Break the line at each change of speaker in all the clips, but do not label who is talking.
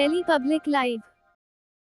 Delhi Public Live.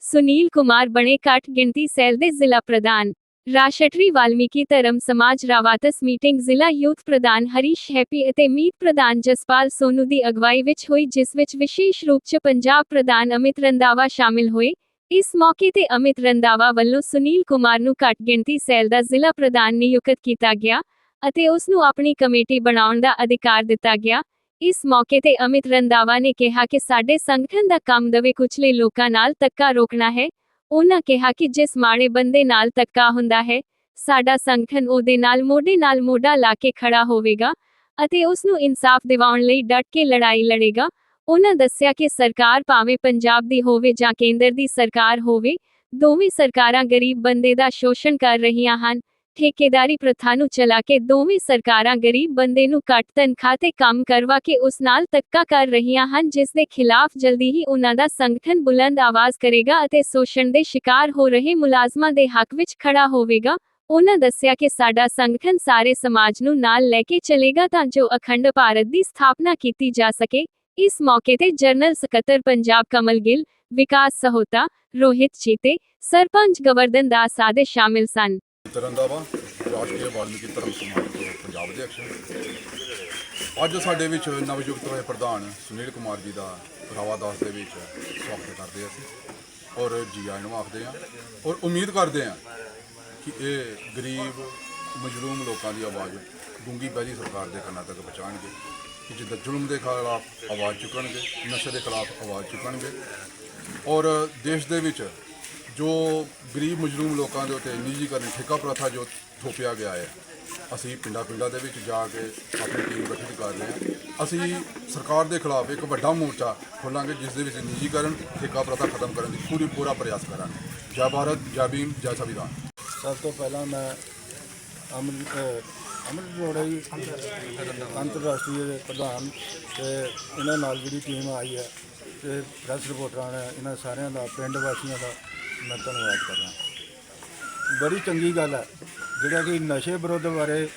Sunil Kumar ਬਣੇ ਘੱਟ ਗਿਣਤੀ ਸੈੱਲ ਦੇ ਜ਼ਿਲ੍ਹਾ ਪ੍ਰਧਾਨ। ਰਾਸ਼ਟਰੀ ਵਾਲਮੀਕੀ ਧਰਮ ਸਮਾਜ ਰਾਵਾਤਸ ਮੀਟਿੰਗ ਜ਼ਿਲ੍ਹਾ ਯੂਥ ਪ੍ਰਧਾਨ ਹਰੀਸ਼ ਹੈਪੀ ਅਤੇ ਮੀਤ ਪ੍ਰਧਾਨ ਜਸਪਾਲ ਸੋਨੂ ਦੀ ਅਗਵਾਈ ਵਿੱਚ ਹੋਈ, ਜਿਸ ਵਿੱਚ ਵਿਸ਼ੇਸ਼ ਰੂਪ 'ਚ ਪੰਜਾਬ ਪ੍ਰਧਾਨ ਅਮਿਤ ਰੰਦਾਵਾ ਸ਼ਾਮਿਲ ਹੋਏ। ਇਸ ਮੌਕੇ ਤੇ ਅਮਿਤ ਰੰਦਾਵਾ ਵੱਲੋਂ ਸੁਨੀਲ ਕੁਮਾਰ ਨੂੰ ਘੱਟ ਗਿਣਤੀ ਸੈਲ ਦਾ ਜ਼ਿਲ੍ਹਾ ਪ੍ਰਧਾਨ ਨਿਯੁਕਤ ਕੀਤਾ ਗਿਆ ਅਤੇ ਉਸ ਨੂੰ ਆਪਣੀ ਕਮੇਟੀ ਬਣਾਉਣ ਦਾ ਅਧਿਕਾਰ ਦਿੱਤਾ ਗਿਆ। ਇਸ ਮੌਕੇ ਤੇ ਅਮਿਤ ਰੰਦਾਵਾ ਨੇ ਕਿਹਾ ਕਿ ਸਾਡੇ ਸੰਗਠਨ ਦਾ ਕੰਮ ਦਵੇ ਕੁਚਲੇ ਲੋਕਾਂ ਨਾਲ ਧੱਕਾ ਰੋਕਣਾ ਹੈ। ਉਹਨਾਂ ਕਿਹਾ ਕਿ ਜਿਸ ਮਾੜੇ ਬੰਦੇ ਨਾਲ ਧੱਕਾ ਹੁੰਦਾ ਹੈ, ਸਾਡਾ ਸੰਗਠਨ ਉਹਦੇ ਨਾਲ ਮੋਢੇ ਨਾਲ ਮੋਢਾ ਲਾ ਕੇ ਖੜਾ ਹੋਵੇਗਾ ਅਤੇ ਉਸ ਨੂੰ ਇਨਸਾਫ ਦਿਵਾਉਣ ਲਈ ਡਟ ਕੇ ਲੜਾਈ ਲੜੇਗਾ। ਉਹਨਾਂ ਦੱਸਿਆ ਕਿ ਸਰਕਾਰ ਭਾਵੇਂ ਪੰਜਾਬ ਦੀ ਹੋਵੇ ਜਾਂ ਕੇਂਦਰ ਦੀ ਸਰਕਾਰ ਹੋਵੇ, ਦੋਵੇਂ ਸਰਕਾਰਾਂ ਗਰੀਬ ਬੰਦੇ ਦਾ ਸ਼ੋਸ਼ਣ ਕਰ ਰਹੀਆਂ ਹਨ। ਠੇਕੇਦਾਰੀ ਪ੍ਰਥਾ ਨੂੰ ਚਲਾ ਕੇ ਦੋਵੇਂ ਸਰਕਾਰਾਂ ਗਰੀਬ ਬੰਦੇ ਨੂੰ ਘੱਟ ਤਨਖਾਹ ਤੇ ਕੰਮ ਕਰਵਾ ਕੇ ਉਸ ਨਾਲ ਧੱਕਾ ਕਰ ਰਹੀਆਂ ਹਨ, ਜਿਸ ਦੇ ਖਿਲਾਫ ਜਲਦੀ ਹੀ ਉਹਨਾਂ ਦਾ ਸੰਗਠਨ ਬੁਲੰਦ ਆਵਾਜ਼ ਕਰੇਗਾ ਅਤੇ ਸ਼ੋਸ਼ਣ ਦੇ ਸ਼ਿਕਾਰ ਹੋ ਰਹੇ ਮੁਲਾਜ਼ਮਾਂ ਦੇ ਹੱਕ ਵਿੱਚ ਖੜਾ ਹੋਵੇਗਾ। ਉਹਨਾਂ ਦੱਸਿਆ ਕਿ ਸਾਡਾ ਸੰਗਠਨ ਸਾਰੇ ਸਮਾਜ ਨੂੰ ਨਾਲ ਲੈ ਕੇ ਚਲੇਗਾ ਤਾਂ ਜੋ ਅਖੰਡ ਭਾਰਤ ਦੀ ਸਥਾਪਨਾ ਕੀਤੀ ਜਾ ਸਕੇ। ਇਸ ਮੌਕੇ ਤੇ ਜਨਰਲ ਸਕੱਤਰ ਪੰਜਾਬ ਕਮਲ ਗਿੱਲ, ਵਿਕਾਸ ਸਹੋਤਾ, ਰੋਹਿਤ ਚੀਤੇ, ਸਰਪੰਚ ਗਵਰਧਨ ਦਾਸ ਆਦਿ ਸ਼ਾਮਿਲ ਸਨ।
ਤਰੰਦਾਵਾ ਰਾਸ਼ਟਰੀ ਵਾਲਮੀਕੀ ਧਰਮ ਸਮਾਜ ਪੰਜਾਬ ਦੇ ਅਕਸ਼ਰ ਅੱਜ ਸਾਡੇ ਵਿੱਚ ਨਵਯੁਕਤ ਹੋਏ ਪ੍ਰਧਾਨ ਸੁਨੀਲ ਕੁਮਾਰ ਜੀ ਦਾ ਰਾਵਾਦਾਸ ਦੇ ਵਿੱਚ ਸਵਾਗਤ ਕਰਦੇ ਹਾਂ ਅਸੀਂ ਔਰ ਜੀ ਆਇਆਂ ਨੂੰ ਆਖਦੇ ਹਾਂ ਔਰ ਉਮੀਦ ਕਰਦੇ ਹਾਂ ਕਿ ਇਹ ਗਰੀਬ, ਮਜਲੂਮ ਲੋਕਾਂ ਦੀ ਆਵਾਜ਼ ਗੁੰਗੀ ਬਹਿਰੀ ਸਰਕਾਰ ਦੇ ਕੰਨਾਂ ਤੱਕ ਪਹੁੰਚਾਉਣਗੇ ਕਿ ਜਿੱਦਾਂ ਜ਼ੁਲਮ ਦੇ ਖਿਲਾਫ ਆਵਾਜ਼ ਚੁੱਕਣਗੇ, ਨਸ਼ੇ ਦੇ ਖਿਲਾਫ ਆਵਾਜ਼ ਚੁੱਕਣਗੇ ਔਰ ਦੇਸ਼ ਦੇ ਵਿੱਚ ਜੋ ਗਰੀਬ ਮਜਲੂਮ ਲੋਕਾਂ ਦੇ ਉੱਤੇ ਨਿੱਜੀਕਰਨ ਠੇਕਾ ਪ੍ਰਥਾ ਜੋ ਥੋਪਿਆ ਗਿਆ ਹੈ, ਅਸੀਂ ਪਿੰਡਾਂ ਪਿੰਡਾਂ ਦੇ ਵਿੱਚ ਜਾ ਕੇ ਆਪਣੀ ਟੀਮ ਗਠਿਤ ਕਰ ਰਹੇ ਹਾਂ। ਅਸੀਂ ਸਰਕਾਰ ਦੇ ਖਿਲਾਫ ਇੱਕ ਵੱਡਾ ਮੋਰਚਾ ਖੋਲਾਂਗੇ, ਜਿਸ ਦੇ ਵਿੱਚ ਨਿੱਜੀਕਰਨ ਠੇਕਾ ਪ੍ਰਥਾ ਖਤਮ ਕਰਨ ਦੀ ਪੂਰੀ ਪੂਰਾ ਪ੍ਰਯਾਸ ਕਰਾਂਗੇ। ਜੈ ਭਾਰਤ, ਜੈ ਭੀਮ, ਜੈ ਸੰਵਿਧਾਨ।
ਸਭ ਤੋਂ ਪਹਿਲਾਂ ਮੈਂ ਅਮਨ ਅਮਨ ਰੋੜਾ ਜੀ, ਅੰਤਰਰਾਸ਼ਟਰੀ ਪ੍ਰਧਾਨ ਤੇ ਇਹਨਾਂ ਨਾਲ ਜਿਹੜੀ ਟੀਮ ਆਈ ਹੈ, ਤੇ ਪ੍ਰੈਸ ਰਿਪੋਰਟਰਾਂ ਨੇ, ਇਹਨਾਂ ਸਾਰਿਆਂ ਦਾ, ਪਿੰਡ ਵਾਸੀਆਂ ਦਾ ਮੈਂ ਧੰਨਵਾਦ ਕਰਦਾ ਬੜੀ ਚੰਗੀ ਗੱਲ ਹੈ। ਜਿਹੜਾ ਕਿ ਨਸ਼ੇ ਵਿਰੁੱਧ ਬਾਰੇ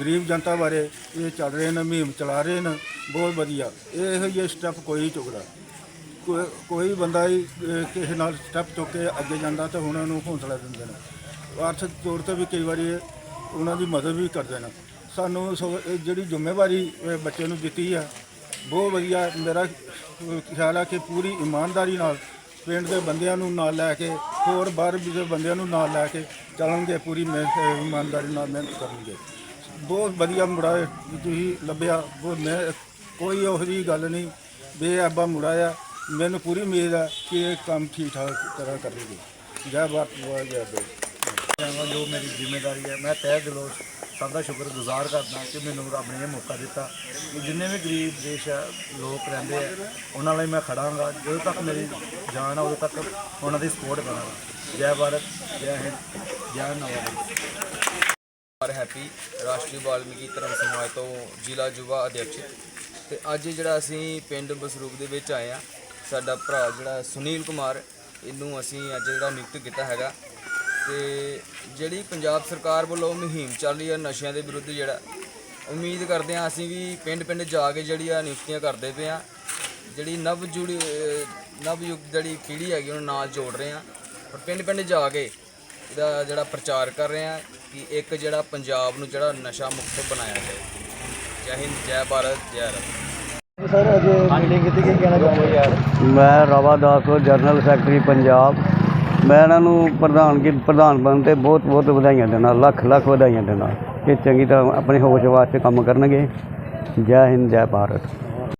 ਗਰੀਬ ਜਨਤਾ ਬਾਰੇ ਇਹ ਚੱਲ ਰਹੇ ਨੇ ਮੁਹਿੰਮ ਚਲਾ ਰਹੇ ਨੇ ਬਹੁਤ ਵਧੀਆ। ਇਹੋ ਜਿਹੇ ਸਟੈਪ ਕੋਈ ਨਹੀਂ ਚੁੱਕਦਾ। ਕੋ ਕੋਈ ਬੰਦਾ ਹੀ ਅਹ, ਕਿਸੇ ਨਾਲ ਸਟੈਪ ਚੁੱਕ ਕੇ ਅੱਗੇ ਜਾਂਦਾ ਤਾਂ ਹੁਣ ਉਹਨੂੰ ਹੌਸਲਾ ਦਿੰਦੇ ਨੇ। ਆਰਥਿਕ ਤੌਰ ਤੇ ਵੀ ਕਈ ਵਾਰੀ ਇਹ ਉਹਨਾਂ ਦੀ ਮਦਦ ਵੀ ਕਰਦੇ ਨੇ। ਸਾਨੂੰ ਸਗੋਂ ਇਹ ਜਿਹੜੀ ਜ਼ਿੰਮੇਵਾਰੀ ਇਹ ਬੱਚੇ ਨੂੰ ਦਿੱਤੀ ਆ ਬਹੁਤ ਵਧੀਆ। ਮੇਰਾ ਅਹ, ਖਿਆਲ ਆ ਕਿ ਪੂਰੀ ਇਮਾਨਦਾਰੀ ਨਾਲ ਪਿੰਡ ਦੇ ਬੰਦਿਆਂ ਨੂੰ ਨਾਲ ਲੈ ਕੇ, ਹੋਰ ਬਾਹਰ ਦੇ ਬੰਦਿਆਂ ਨੂੰ ਨਾਲ ਲੈ ਕੇ ਚੱਲਣਗੇ, ਪੂਰੀ ਮਿਹਨਤ ਇਮਾਨਦਾਰੀ ਨਾਲ ਮਿਹਨਤ ਕਰਨਗੇ। ਬਹੁਤ ਵਧੀਆ ਮੁੰਡਾ ਹੈ ਤੁਸੀਂ ਲੱਭਿਆ, ਬਹੁਤ ਮੈਂ ਕੋਈ ਉਹੋ ਜਿਹੀ ਗੱਲ ਨਹੀਂ, ਬੇਅਬਾ ਮੁੰਡਾ ਆ, ਮੈਨੂੰ ਪੂਰੀ ਉਮੀਦ ਹੈ ਕਿ ਇਹ ਕੰਮ ਠੀਕ ਠਾਕ ਤਰ੍ਹਾਂ ਕਰੇਗੀ ਜੈ ਭਾਰਤ ਵਾਹ ਜੈ ਬੇ
ਜੋ ਮੇਰੀ ਜ਼ਿੰਮੇਵਾਰੀ ਹੈ, ਮੈਂ ਤਹਿ ਦਿਲੋਂ ਸਭ ਦਾ ਸ਼ੁਕਰਗੁਜ਼ਾਰ ਕਰਦਾ ਕਿ ਮੈਨੂੰ ਰੱਬ ਨੇ ਇਹ ਮੌਕਾ ਦਿੱਤਾ ਕਿ ਜਿੰਨੇ ਵੀ ਗਰੀਬ ਦੇਸ਼ ਆ, ਲੋਕ ਰਹਿੰਦੇ ਆ, ਉਹਨਾਂ ਲਈ ਮੈਂ ਖੜਾਂਗਾ। ਜਦੋਂ ਤੱਕ ਮੇਰੀ ਜਾਨ ਆ, ਉਦੋਂ ਤੱਕ ਉਹਨਾਂ ਦੀ ਸਪੋਰਟ ਕਰਾਂਗਾ। ਜੈ ਭਾਰਤ, ਜੈ ਹਿੰਦ, ਜੈ ਨਵਾਜ਼
ਕੁਮਾਰ ਹੈਪੀ ਰਾਸ਼ਟਰੀ ਵਾਲਮੀਕੀ ਧਰਮ ਸਮਾਜ ਤੋਂ ਜ਼ਿਲ੍ਹਾ ਯੁਵਾ ਅਧਿਕਸ਼ ਤੇ ਅੱਜ ਜਿਹੜਾ ਅਸੀਂ ਪਿੰਡ ਬਸਰੂਪ ਦੇ ਵਿੱਚ ਆਏ ਆ, ਸਾਡਾ ਭਰਾ ਜਿਹੜਾ ਸੁਨੀਲ ਕੁਮਾਰ, ਇਹਨੂੰ ਅਸੀਂ ਅੱਜ ਜਿਹੜਾ ਨਿਯੁਕਤ ਕੀਤਾ ਹੈਗਾ। ਤੇ ਜਿਹੜੀ ਪੰਜਾਬ ਸਰਕਾਰ ਵੱਲੋਂ ਮੁਹਿੰਮ ਚੱਲ ਰਹੀ ਹੈ ਨਸ਼ਿਆਂ ਦੇ ਵਿਰੁੱਧ ਜਿਹੜਾ ਉਮੀਦ ਕਰਦੇ ਹਾਂ ਅਸੀਂ ਵੀ ਪਿੰਡ ਪਿੰਡ ਜਾ ਕੇ ਜਿਹੜੀ ਆ ਨਿਯੁਕਤੀਆਂ ਕਰਦੇ ਪਏ ਆ ਜਿਹੜੀ ਨਵ ਜੁੜੀ ਨਵਯੁਗ ਜਿਹੜੀ ਪੀੜ੍ਹੀ ਹੈਗੀ ਉਹਨੂੰ ਨਾਲ ਜੋੜ ਰਹੇ ਆ ਔਰ ਪਿੰਡ ਪਿੰਡ ਜਾ ਕੇ ਇਹਦਾ ਜਿਹੜਾ ਪ੍ਰਚਾਰ ਕਰ ਰਹੇ ਆ ਕਿ ਇੱਕ ਜਿਹੜਾ ਪੰਜਾਬ ਨੂੰ ਜਿਹੜਾ ਨਸ਼ਾ ਮੁਕਤ ਬਣਾਇਆ ਜਾਏ। ਜੈ ਹਿੰਦ ਜੈ ਭਾਰਤ ਜੈ ਰੱਬ
ਸਰ ਅੱਜ ਮੀਟਿੰਗ ਕੀਤੀ ਕਿ ਕਹਿਣਾ ਚਾਹੁੰਦੇ ਯਾਰ
ਮੈਂ ਰਵਾ ਦਾਸ ਜਨਰਲ ਸੈਕਟਰੀ ਪੰਜਾਬ। ਮੈਂ ਇਹਨਾਂ ਨੂੰ ਪ੍ਰਧਾਨਗੀ ਪ੍ਰਧਾਨ ਬਣਨ ਤੇ ਬਹੁਤ ਬਹੁਤ ਵਧਾਈਆਂ ਦਿੰਦਾ, ਲੱਖ ਲੱਖ ਵਧਾਈਆਂ ਦਿੰਦਾ ਕਿ ਚੰਗੀ ਤਰ੍ਹਾਂ ਆਪਣੇ ਹੋਸ਼ ਵਾਸਤੇ ਕੰਮ ਕਰਨਗੇ। ਜੈ ਹਿੰਦ, ਜੈ ਭਾਰਤ।